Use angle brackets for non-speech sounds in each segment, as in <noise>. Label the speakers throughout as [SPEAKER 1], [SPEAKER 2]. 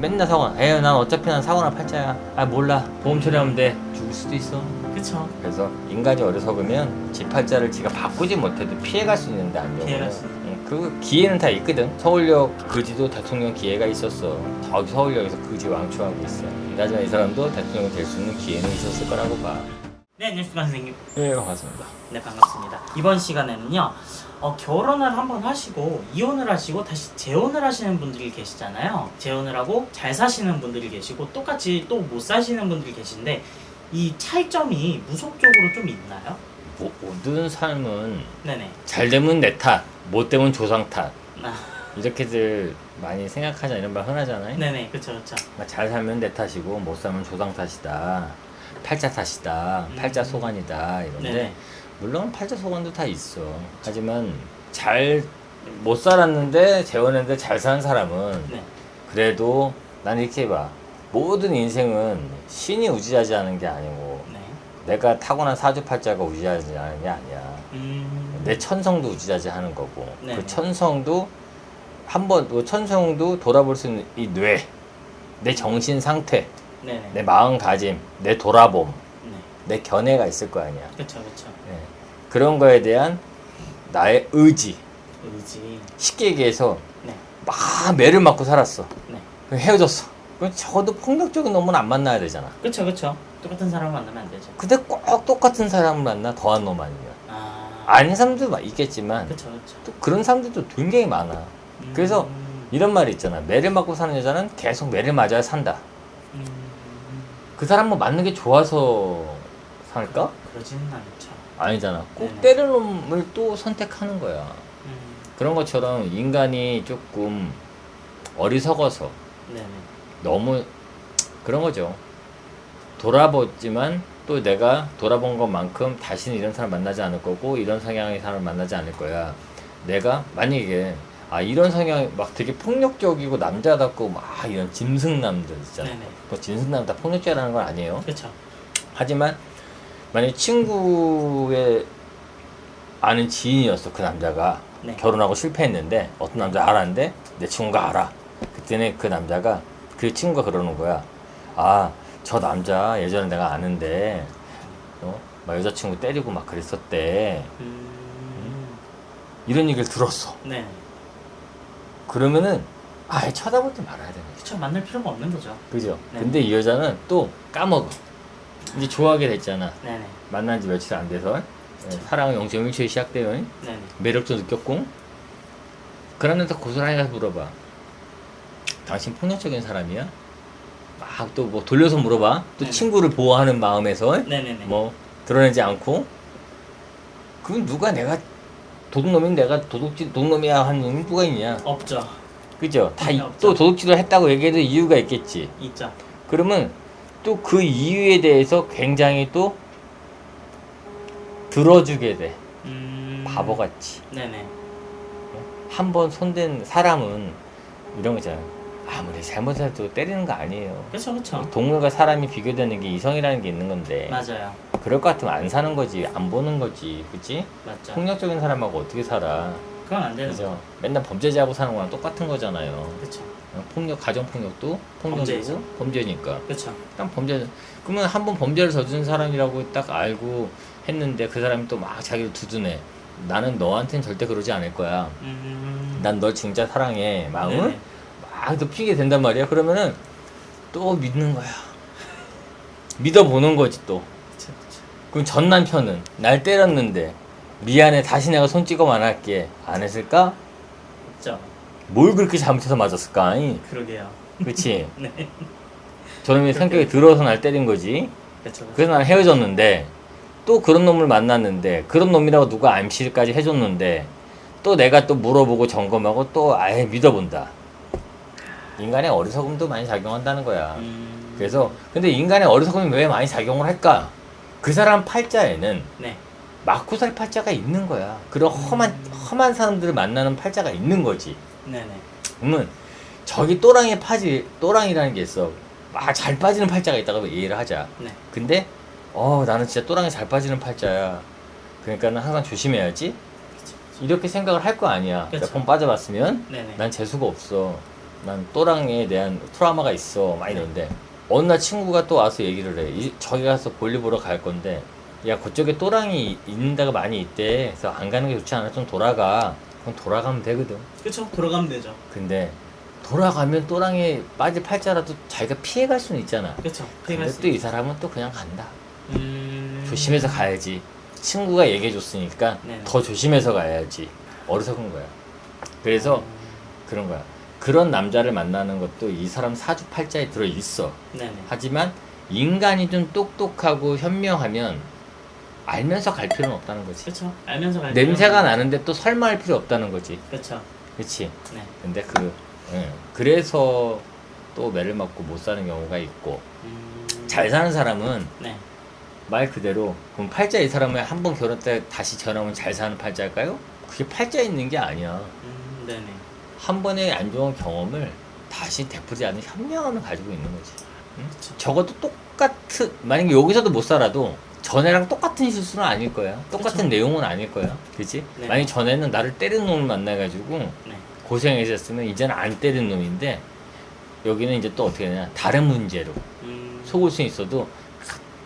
[SPEAKER 1] 맨날 사고 에휴 난 어차피 난 사고나 팔자야. 아 몰라. 보험 처리하면 돼. 죽을 수도 있어.
[SPEAKER 2] 그쵸.
[SPEAKER 1] 그래서 인간이 어리석으면 지 팔자를 지가 바꾸지 못해도 피해갈 수 있는데 안 되고
[SPEAKER 2] 피해갈
[SPEAKER 1] 수그 기회는 다 있거든. 서울역 그지도 대통령 기회가 있었어. 저기 서울역에서 그지 왕초하고 있어. 나중에 이 사람도 대통령이 될수 있는 기회는 있었을 거라고 봐
[SPEAKER 2] 네, 안녕하십니까 선생님.
[SPEAKER 1] 네, 반갑습니다.
[SPEAKER 2] 네, 반갑습니다. 이번 시간에는요. 어, 결혼을 한번 하시고 이혼을 하시고 다시 재혼을 하시는 분들이 계시잖아요. 재혼을 하고 잘 사시는 분들이 계시고 똑같이 또 못 사시는 분들이 계신데 이 차이점이 무속적으로 좀 있나요?
[SPEAKER 1] 모- 모든 삶은
[SPEAKER 2] 네네.
[SPEAKER 1] 잘 되면 내 탓, 못 되면 조상 탓
[SPEAKER 2] 아,
[SPEAKER 1] 이렇게들 많이 생각하자 이런 말 흔하잖아요.
[SPEAKER 2] 네네, 그쵸, 그쵸.
[SPEAKER 1] 그러니까 잘 살면 내 탓이고 못 살면 조상 탓이다. 팔자 탓이다. 팔자
[SPEAKER 2] 음.
[SPEAKER 1] 소관이다. 이런데
[SPEAKER 2] 네네.
[SPEAKER 1] 물론 팔자 소관도 다 있어. 하지만 잘 못 살았는데 재혼했는데 잘 사는 사람은
[SPEAKER 2] 네.
[SPEAKER 1] 그래도 난 이렇게 봐. 모든 인생은 신이 우지하지하는 게 아니고
[SPEAKER 2] 네.
[SPEAKER 1] 내가 타고난 사주팔자가 우지하지하는 게 아니야.
[SPEAKER 2] 음.
[SPEAKER 1] 내 천성도 우지하지하는 거고
[SPEAKER 2] 네.
[SPEAKER 1] 그 천성도 한번 그 천성도 돌아볼 수 있는 이 뇌, 내 정신 상태,
[SPEAKER 2] 네네.
[SPEAKER 1] 내 마음가짐, 내 돌아봄,
[SPEAKER 2] 네.
[SPEAKER 1] 내 견해가 있을 거 아니야.
[SPEAKER 2] 그쵸, 그쵸.
[SPEAKER 1] 예. 그런 거에 대한 나의 의지.
[SPEAKER 2] 의지.
[SPEAKER 1] 쉽게 얘기해서
[SPEAKER 2] 네.
[SPEAKER 1] 막 매를 맞고 살았어.
[SPEAKER 2] 네.
[SPEAKER 1] 그럼 헤어졌어. 그럼 적어도 폭력적인 놈은 안 만나야 되잖아.
[SPEAKER 2] 그쵸, 그쵸. 똑같은 사람 만나면 안 되죠.
[SPEAKER 1] 근데 꼭 똑같은 사람을 만나 더한 놈 아니면.
[SPEAKER 2] 아.
[SPEAKER 1] 아닌 사람도 막 있겠지만
[SPEAKER 2] 그쵸, 그쵸.
[SPEAKER 1] 또 그런 사람들도 굉장히 많아. 그래서
[SPEAKER 2] 음.
[SPEAKER 1] 이런 말이 있잖아. 매를 맞고 사는 여자는 계속 매를 맞아야 산다.
[SPEAKER 2] 음.
[SPEAKER 1] 그 사람을 맞는 게 좋아서 살까?
[SPEAKER 2] 그러지는 않죠.
[SPEAKER 1] 아니잖아. 꼭
[SPEAKER 2] 네네.
[SPEAKER 1] 때릴 놈을 또 선택하는 거야.
[SPEAKER 2] 음.
[SPEAKER 1] 그런 것처럼 인간이 조금 어리석어서
[SPEAKER 2] 네네.
[SPEAKER 1] 너무 그런 거죠. 돌아봤지만 또 내가 돌아본 것만큼 다시는 이런 사람 만나지 않을 거고 이런 성향의 사람을 만나지 않을 거야. 내가 만약에 아 이런 성향 막 되게 폭력적이고 남자답고 막 이런 짐승남들 있잖아.
[SPEAKER 2] 네네.
[SPEAKER 1] 그 짐승남 다 폭력자라는 건 아니에요.
[SPEAKER 2] 그쵸.
[SPEAKER 1] 하지만 만약 친구의 아는 지인이었어 그 남자가
[SPEAKER 2] 네.
[SPEAKER 1] 결혼하고 실패했는데 어떤 남자 알았는데 내 친구가 알아 그때는 그 남자가 그 친구가 그러는 거야 아 저 남자 예전에 내가 아는데 어? 막 여자친구 때리고 막 그랬었대
[SPEAKER 2] 음.
[SPEAKER 1] 이런 얘기를 들었어
[SPEAKER 2] 네.
[SPEAKER 1] 그러면은 아예 쳐다보지 말아야 되는 거지
[SPEAKER 2] 그쵸. 만날 필요가 없는 거죠.
[SPEAKER 1] 그죠
[SPEAKER 2] 네.
[SPEAKER 1] 근데 이 여자는 또 까먹어 이제 좋아하게 됐잖아
[SPEAKER 2] 네네.
[SPEAKER 1] 만난 지 며칠 안 돼서 예, 사랑은 0.1초에 시작돼요
[SPEAKER 2] 네네.
[SPEAKER 1] 매력도 느꼈고 그러면서 고스란히 가서 물어봐 당신 폭력적인 사람이야? 막 또 뭐 돌려서 물어봐 또
[SPEAKER 2] 네네.
[SPEAKER 1] 친구를 보호하는 마음에서
[SPEAKER 2] 네네네.
[SPEAKER 1] 뭐 드러내지 않고 그건 누가 내가 도둑놈인 내가 도둑질 도둑놈이야 하는 놈이 누가 있냐
[SPEAKER 2] 없죠.
[SPEAKER 1] 그죠? 다
[SPEAKER 2] 전혀
[SPEAKER 1] 또
[SPEAKER 2] 없죠.
[SPEAKER 1] 도둑질을 했다고 얘기해도 이유가 있겠지
[SPEAKER 2] 있죠.
[SPEAKER 1] 그러면 또 그 이유에 대해서 굉장히 또 들어주게 돼
[SPEAKER 2] 음.
[SPEAKER 1] 바보같이
[SPEAKER 2] 네네.
[SPEAKER 1] 한 번 손댄 사람은 이런 거잖아요. 아무리 잘못해도 때리는 거 아니에요.
[SPEAKER 2] 그쵸, 그쵸.
[SPEAKER 1] 동물과 사람이 비교되는 게 이성이라는 게 있는 건데
[SPEAKER 2] 맞아요.
[SPEAKER 1] 그럴 것 같으면 안 사는 거지 안 보는 거지 그치?
[SPEAKER 2] 맞죠.
[SPEAKER 1] 폭력적인 사람하고 어떻게 살아
[SPEAKER 2] 그건 안 되는
[SPEAKER 1] 그죠?
[SPEAKER 2] 거죠.
[SPEAKER 1] 맨날 범죄자하고 사는 거랑 똑같은 거잖아요
[SPEAKER 2] 그쵸.
[SPEAKER 1] 어, 폭력 가정폭력도 폭력이고. 범죄니까
[SPEAKER 2] 그쵸.
[SPEAKER 1] 딱 범죄 그러면 한 번 범죄를 저지른 사람이라고 딱 알고 했는데 그 사람이 또 막 자기를 두둔해 나는 너한텐 절대 그러지 않을 거야
[SPEAKER 2] 음.
[SPEAKER 1] 난 널 진짜 사랑해 마음을
[SPEAKER 2] 네네.
[SPEAKER 1] 막 눕히게 된단 말이야. 그러면은 또 믿는 거야. 믿어보는 거지 또. 그럼 전 남편은 날 때렸는데 미안해 다시 내가 손 찍어 안 할게 안 했을까?
[SPEAKER 2] 그쵸.
[SPEAKER 1] 뭘 그렇게 잘못해서 맞았을까? 이?
[SPEAKER 2] 그러게요.
[SPEAKER 1] 그치? <laughs>
[SPEAKER 2] 네.
[SPEAKER 1] 저놈이 성격이 들어서 날 때린 거지.
[SPEAKER 2] 그쵸, 그쵸.
[SPEAKER 1] 그래서 난 헤어졌는데 또 그런 놈을 만났는데 그런 놈이라고 누가 암시까지 해줬는데 또 내가 또 물어보고 점검하고 또 아예 믿어본다. 인간의 어리석음도 많이 작용한다는 거야.
[SPEAKER 2] 음.
[SPEAKER 1] 그래서 근데 인간의 어리석음이 왜 많이 작용을 할까? 그 사람 팔자에는
[SPEAKER 2] 네.
[SPEAKER 1] 마쿠살 팔자가 있는 거야. 그런 험한 험한 사람들을 만나는 팔자가 있는 거지.
[SPEAKER 2] 네네.
[SPEAKER 1] 그러면 저기 또랑이 파지 또랑이라는 게 있어. 막 잘 빠지는 팔자가 있다고 이해를 하자.
[SPEAKER 2] 네.
[SPEAKER 1] 근데 어 나는 진짜 또랑이 잘 빠지는 팔자야. 그러니까는 항상 조심해야지. 이렇게 생각을 할 거 아니야.
[SPEAKER 2] 그쵸.
[SPEAKER 1] 몇번 빠져봤으면
[SPEAKER 2] 네네.
[SPEAKER 1] 난 재수가 없어. 난 또랑에 대한 트라우마가 있어 막 이러는데 어느 날 친구가 또 와서 얘기를 해. 이, 저기 가서 볼일 보러 갈 건데 야 그쪽에 또랑이 있는 데가 많이 있대. 그래서 안 가는 게 좋지 않아? 좀 돌아가. 그럼 돌아가면 되거든.
[SPEAKER 2] 그쵸 돌아가면 되죠.
[SPEAKER 1] 근데 돌아가면 또랑에 빠질 팔자라도 자기가 피해갈 수는 있잖아.
[SPEAKER 2] 그쵸 피해갈
[SPEAKER 1] 근데
[SPEAKER 2] 수
[SPEAKER 1] 또이 사람은 또 그냥 간다.
[SPEAKER 2] 음...
[SPEAKER 1] 조심해서 가야지. 친구가 얘기해 줬으니까
[SPEAKER 2] 네네.
[SPEAKER 1] 더 조심해서 가야지. 어리석은 거야. 그래서
[SPEAKER 2] 음,
[SPEAKER 1] 그런 거야. 그런 남자를 만나는 것도 이 사람 사주팔자에 들어 있어.
[SPEAKER 2] 네네.
[SPEAKER 1] 하지만 인간이 좀 똑똑하고 현명하면 알면서 갈 필요는 없다는 거지.
[SPEAKER 2] 그쵸 알면서 갈
[SPEAKER 1] 냄새가 나는데 또 설마 할 필요 없다는 거지.
[SPEAKER 2] 그쵸
[SPEAKER 1] 그렇지.
[SPEAKER 2] 네.
[SPEAKER 1] 근데 그 예. 그래서 또 매를 맞고 못 사는 경우가 있고
[SPEAKER 2] 음...
[SPEAKER 1] 잘 사는 사람은
[SPEAKER 2] 네.
[SPEAKER 1] 말 그대로 그럼 팔자 이 사람은 한 번 결혼 때 다시 전화오면 잘 사는 팔자일까요? 그게 팔자에 있는 게 아니야.
[SPEAKER 2] 음... 네네.
[SPEAKER 1] 한 번의 안 좋은 경험을 다시 되풀이지 않는 현명함을 가지고 있는 거지. 응? 적어도 똑같은 만약에 여기서도 못 살아도 전에랑 똑같은 실수는 아닐 거야. 똑같은
[SPEAKER 2] 그쵸.
[SPEAKER 1] 내용은 아닐 거야. 그치?
[SPEAKER 2] 네.
[SPEAKER 1] 만약 전에는 나를 때리는 놈을 만나가지고
[SPEAKER 2] 네.
[SPEAKER 1] 고생했었으면 이제는 안 때리는 놈인데 여기는 이제 또 어떻게 되냐 다른 문제로
[SPEAKER 2] 음...
[SPEAKER 1] 속을 수 있어도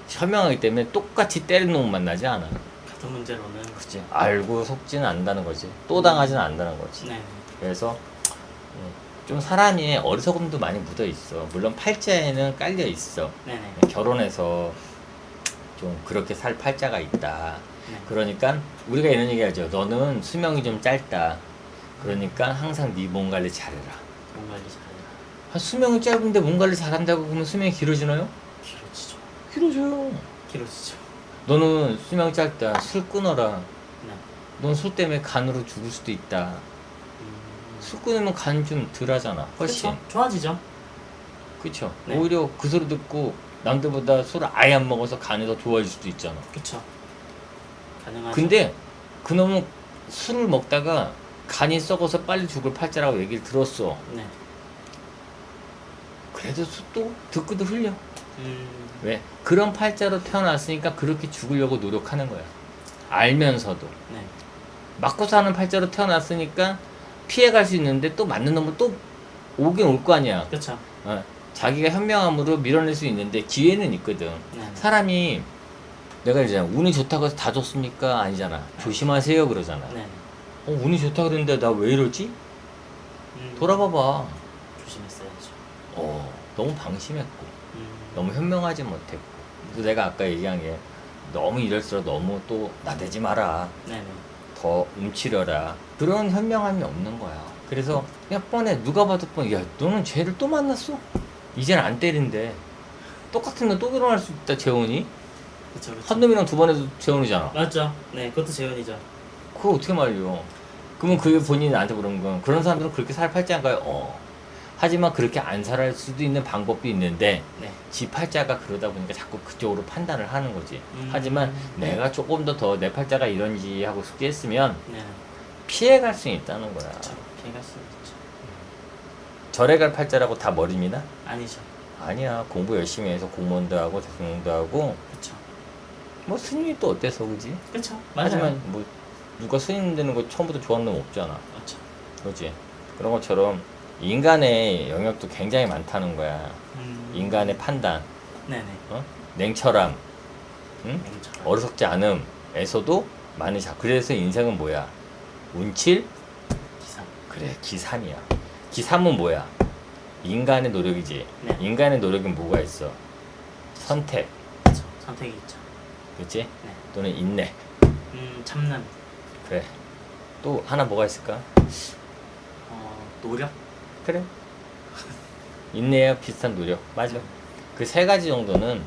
[SPEAKER 1] 현명하기 때문에 똑같이 때리는 놈을 만나지 않아.
[SPEAKER 2] 같은 문제로는
[SPEAKER 1] 그치? 알고 속지는 않는다는 거지. 또 당하지는 않는다는 거지.
[SPEAKER 2] 네.
[SPEAKER 1] 그래서 음, 좀 사람이 어리석음도 많이 묻어 있어. 물론 팔자에는 깔려 있어.
[SPEAKER 2] 네네.
[SPEAKER 1] 결혼해서 좀 그렇게 살 팔자가 있다.
[SPEAKER 2] 네.
[SPEAKER 1] 그러니까 우리가 이런 얘기하죠. 너는 수명이 좀 짧다. 그러니까 항상 네 몸 관리 잘해라.
[SPEAKER 2] 몸 관리 잘해라.
[SPEAKER 1] 아, 수명이 짧은데 몸 관리 잘한다고 그러면 수명이 길어지나요?
[SPEAKER 2] 길어지죠.
[SPEAKER 1] 길어져요.
[SPEAKER 2] 길어지죠.
[SPEAKER 1] 너는 수명 짧다. 술 끊어라.
[SPEAKER 2] 네.
[SPEAKER 1] 넌술 때문에 간으로 죽을 수도 있다.
[SPEAKER 2] 음...
[SPEAKER 1] 술 끊으면 간 좀 덜하잖아. 훨씬.
[SPEAKER 2] 그쵸? 좋아지죠.
[SPEAKER 1] 그쵸.
[SPEAKER 2] 네.
[SPEAKER 1] 오히려 그 소리 듣고 남들보다 술을 아예 안 먹어서 간이 더 좋아질 수도 있잖아.
[SPEAKER 2] 그쵸. 가능하죠.
[SPEAKER 1] 근데 그놈은 술을 먹다가 간이 썩어서 빨리 죽을 팔자라고 얘기를 들었어.
[SPEAKER 2] 네.
[SPEAKER 1] 그래도 수- 또 듣고도 흘려.
[SPEAKER 2] 음...
[SPEAKER 1] 왜? 그런 팔자로 태어났으니까 그렇게 죽으려고 노력하는 거야. 알면서도.
[SPEAKER 2] 네.
[SPEAKER 1] 맞고 사는 팔자로 태어났으니까 피해갈 수 있는데 또 맞는 놈은 또 오긴 올 거 아니야.
[SPEAKER 2] 그쵸.
[SPEAKER 1] 어, 자기가 현명함으로 밀어낼 수 있는데 기회는 있거든.
[SPEAKER 2] 네.
[SPEAKER 1] 사람이 내가 이러잖아. 운이 좋다고 해서 다 좋습니까? 아니잖아. 조심하세요 그러잖아.
[SPEAKER 2] 네.
[SPEAKER 1] 어, 운이 좋다 그랬는데 나 왜 이러지?
[SPEAKER 2] 음...
[SPEAKER 1] 돌아봐봐.
[SPEAKER 2] 조심했어야죠.
[SPEAKER 1] 어, 너무 방심했고,
[SPEAKER 2] 음...
[SPEAKER 1] 너무 현명하지 못했고. 그래서 내가 아까 얘기한 게 너무 이럴수록 너무 또 나대지 마라.
[SPEAKER 2] 네네.
[SPEAKER 1] 더 움츠려라. 그런 현명함이 없는 거야. 그래서 그냥 뻔해. 누가 봐도 뻔해. 야, 너는 쟤를 또 만났어? 이젠 안 때린대. 똑같은 놈또 결혼할 수 있다, 재혼이?
[SPEAKER 2] 그쵸 그쵸.
[SPEAKER 1] 한 놈이랑 두 번 해도 재혼이잖아.
[SPEAKER 2] 맞죠. 네, 그것도 재현이죠.
[SPEAKER 1] 그걸 어떻게 말려? 그러면 그게 본인이 나한테 그러는 거야. 그런 사람들은 그렇게 살 팔자인가요? 어. 하지만 그렇게 안 살할 수도 있는 방법도 있는데
[SPEAKER 2] 네.
[SPEAKER 1] 지 팔자가 그러다 보니까 자꾸 그쪽으로 판단을 하는 거지.
[SPEAKER 2] 음.
[SPEAKER 1] 하지만 내가 조금 더 더 내 팔자가 이런지 하고 숙지했으면
[SPEAKER 2] 네.
[SPEAKER 1] 피해갈 수 있다는 거야.
[SPEAKER 2] 그쵸. 피해갈 수 있죠.
[SPEAKER 1] 절에 갈 팔자라고 다 머리미나?
[SPEAKER 2] 아니죠.
[SPEAKER 1] 아니야. 공부 열심히 해서 공무원도 하고 대통령도 하고
[SPEAKER 2] 그쵸.
[SPEAKER 1] 뭐 스님이 또 어때서 그지?
[SPEAKER 2] 그쵸. 맞아요.
[SPEAKER 1] 하지만 뭐 누가 스님 되는 거 처음부터 좋아하는 놈 없잖아.
[SPEAKER 2] 맞죠.
[SPEAKER 1] 그렇지? 그런 것처럼 인간의 영역도 굉장히 많다는 거야.
[SPEAKER 2] 음...
[SPEAKER 1] 인간의 판단,
[SPEAKER 2] 네네.
[SPEAKER 1] 어? 냉철함, 응?
[SPEAKER 2] 냉철한.
[SPEAKER 1] 어리석지 않음에서도 많이 자. 그래서 인생은 뭐야? 운칠?
[SPEAKER 2] 기상.
[SPEAKER 1] 그래, 기삼이야. 기삼은 뭐야? 인간의 노력이지.
[SPEAKER 2] 네.
[SPEAKER 1] 인간의 노력은 뭐가 있어? 선택,
[SPEAKER 2] 그쵸. 선택이 있죠.
[SPEAKER 1] 그렇지?
[SPEAKER 2] 네.
[SPEAKER 1] 또는 인내.
[SPEAKER 2] 음, 참는.
[SPEAKER 1] 그래. 또 하나 뭐가 있을까?
[SPEAKER 2] 어, 노력.
[SPEAKER 1] 그래. 인내와 비슷한 노력. 맞아. 그 세 가지 정도는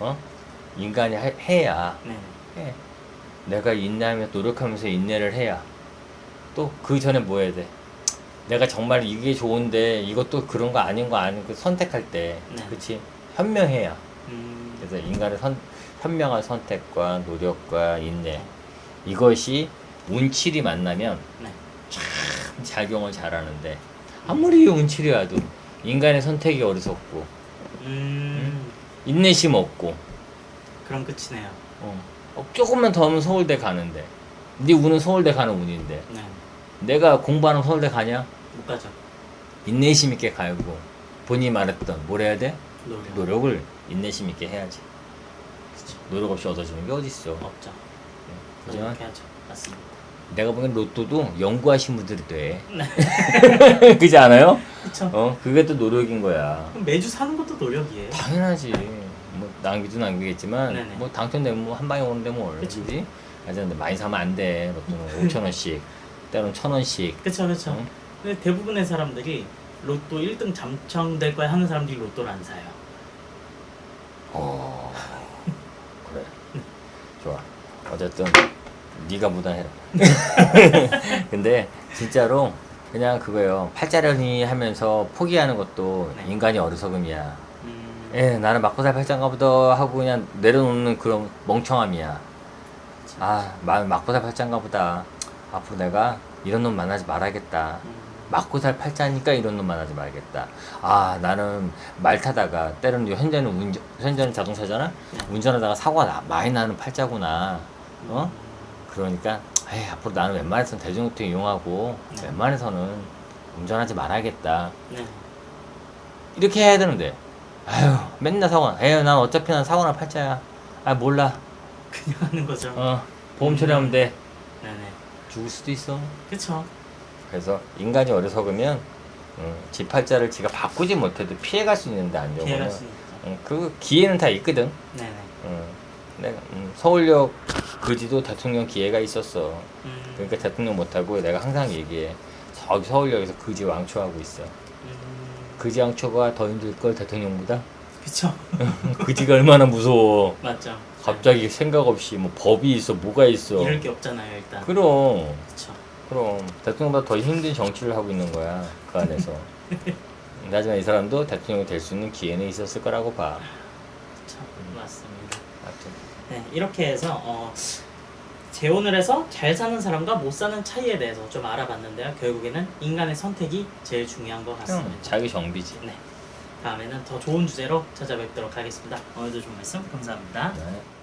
[SPEAKER 1] 어 인간이 하- 해야
[SPEAKER 2] 네네.
[SPEAKER 1] 해. 내가 인내하며 노력하면서 인내를 해야 또 그 전에 뭐 해야 돼? 내가 정말 이게 좋은데 이것도 그런 거 아닌 거 아닌 거 선택할 때,
[SPEAKER 2] 네.
[SPEAKER 1] 그렇지? 현명해야.
[SPEAKER 2] 음,
[SPEAKER 1] 그래서 인간의 선, 현명한 선택과 노력과 인내 이것이 운칠이 만나면
[SPEAKER 2] 네.
[SPEAKER 1] 참 작용을 잘하는데 아무리 운칠이 와도 인간의 선택이 어리석고
[SPEAKER 2] 음,
[SPEAKER 1] 인내심 없고
[SPEAKER 2] 그럼 끝이네요.
[SPEAKER 1] 어, 어, 조금만 더 하면 서울대 가는데 네 운은 서울대 가는 운인데
[SPEAKER 2] 네.
[SPEAKER 1] 내가 공부하는 서울대 가냐?
[SPEAKER 2] 못 가죠.
[SPEAKER 1] 인내심 있게 갈고 본인이 말했던 뭘 해야 돼?
[SPEAKER 2] 노력.
[SPEAKER 1] 노력을 인내심 있게 해야지.
[SPEAKER 2] 그쵸.
[SPEAKER 1] 노력 없이 얻어지는 게 어딨어.
[SPEAKER 2] 없죠.
[SPEAKER 1] 하지만
[SPEAKER 2] 노력해야죠. 맞습니다.
[SPEAKER 1] 내가 보기엔 로또도 연구하신 분들이 돼.
[SPEAKER 2] 네. <laughs>
[SPEAKER 1] 그지 않아요?
[SPEAKER 2] 그쵸.
[SPEAKER 1] 어, 그게 또 노력인 거야.
[SPEAKER 2] 그럼 매주 사는 것도 노력이에요.
[SPEAKER 1] 당연하지. 뭐 낭비도 낭비겠지만
[SPEAKER 2] 네네.
[SPEAKER 1] 뭐 당첨되면 뭐 한 방에 오는데 뭘.
[SPEAKER 2] 그치.
[SPEAKER 1] 그지? 하여튼 많이 사면 안 돼. 로또는 <laughs> 5천 원씩, 때로는 천 원씩.
[SPEAKER 2] 그쵸 그쵸.
[SPEAKER 1] 응?
[SPEAKER 2] 근데 대부분의 사람들이 로또 1등 당첨될 거야 하는 사람들이 로또를 안 사요.
[SPEAKER 1] 어. <laughs> 그래. 좋아. 어쨌든 네가 무단해라. <laughs> 근데 진짜로 그냥 그거예요. 팔자련이 하면서 포기하는 것도
[SPEAKER 2] 네.
[SPEAKER 1] 인간이 어리석음이야.
[SPEAKER 2] 음,
[SPEAKER 1] 예, 나는 맞고 살 팔자인가 보다 하고 그냥 내려놓는 그런 멍청함이야. 아, 마- 맞고 살 팔자인가 보다. 앞으로 내가 이런 놈 만나지 말아야겠다.
[SPEAKER 2] 음,
[SPEAKER 1] 맞고 살 팔자니까 이런 놈 만나지 말겠다. 아, 나는 말 타다가 때로는 현재는 운전, 현재는 자동차잖아.
[SPEAKER 2] 네.
[SPEAKER 1] 운전하다가 사고가 나- 많이 나는 팔자구나. 어?
[SPEAKER 2] 음,
[SPEAKER 1] 그러니까 에이, 앞으로 나는 웬만해서는 대중교통 이용하고
[SPEAKER 2] 네.
[SPEAKER 1] 웬만해서는 운전하지 말아야겠다.
[SPEAKER 2] 네.
[SPEAKER 1] 이렇게 해야 되는데 아유 맨날 사고 나. 에휴 난 어차피 난 사고나 팔자야. 아 몰라.
[SPEAKER 2] 그냥 하는 거죠.
[SPEAKER 1] 어 보험 처리하면 돼.
[SPEAKER 2] 네네.
[SPEAKER 1] 죽을 수도 있어.
[SPEAKER 2] 그쵸.
[SPEAKER 1] 그래서 인간이 어리석으면 음, 지 팔자를 지가 바꾸지 못해도 피해갈 수 있는데 안
[SPEAKER 2] 피해갈 수 있죠.
[SPEAKER 1] 음, 그 기회는 다 있거든.
[SPEAKER 2] 네네.
[SPEAKER 1] 음, 내가 음, 서울역 그지도 대통령 기회가 있었어.
[SPEAKER 2] 음,
[SPEAKER 1] 그러니까 대통령 못하고 내가 항상 얘기해. 저기 서울역에서 그지 왕초하고 있어.
[SPEAKER 2] 음,
[SPEAKER 1] 그지 왕초가 더 힘들 걸 대통령보다.
[SPEAKER 2] 그쵸. <laughs>
[SPEAKER 1] 그지가 얼마나 무서워.
[SPEAKER 2] 맞죠.
[SPEAKER 1] 갑자기 생각 없이 뭐 법이 있어, 뭐가 있어.
[SPEAKER 2] 이럴 게 없잖아요 일단.
[SPEAKER 1] 그럼,
[SPEAKER 2] 그쵸.
[SPEAKER 1] 그럼 대통령보다 더 힘든 정치를 하고 있는 거야 그 안에서. <laughs> 하지만 이 사람도 대통령이 될 수 있는 기회는 있었을 거라고 봐.
[SPEAKER 2] 그쵸. 맞습니다.
[SPEAKER 1] 하여튼
[SPEAKER 2] 네, 이렇게 해서 어, 재혼을 해서 잘 사는 사람과 못 사는 차이에 대해서 좀 알아봤는데요. 결국에는 인간의 선택이 제일 중요한 것 같습니다.
[SPEAKER 1] 자기 정비지.
[SPEAKER 2] 네. 다음에는 더 좋은 주제로 찾아뵙도록 하겠습니다. 오늘도 좋은 말씀 감사합니다.
[SPEAKER 1] 네.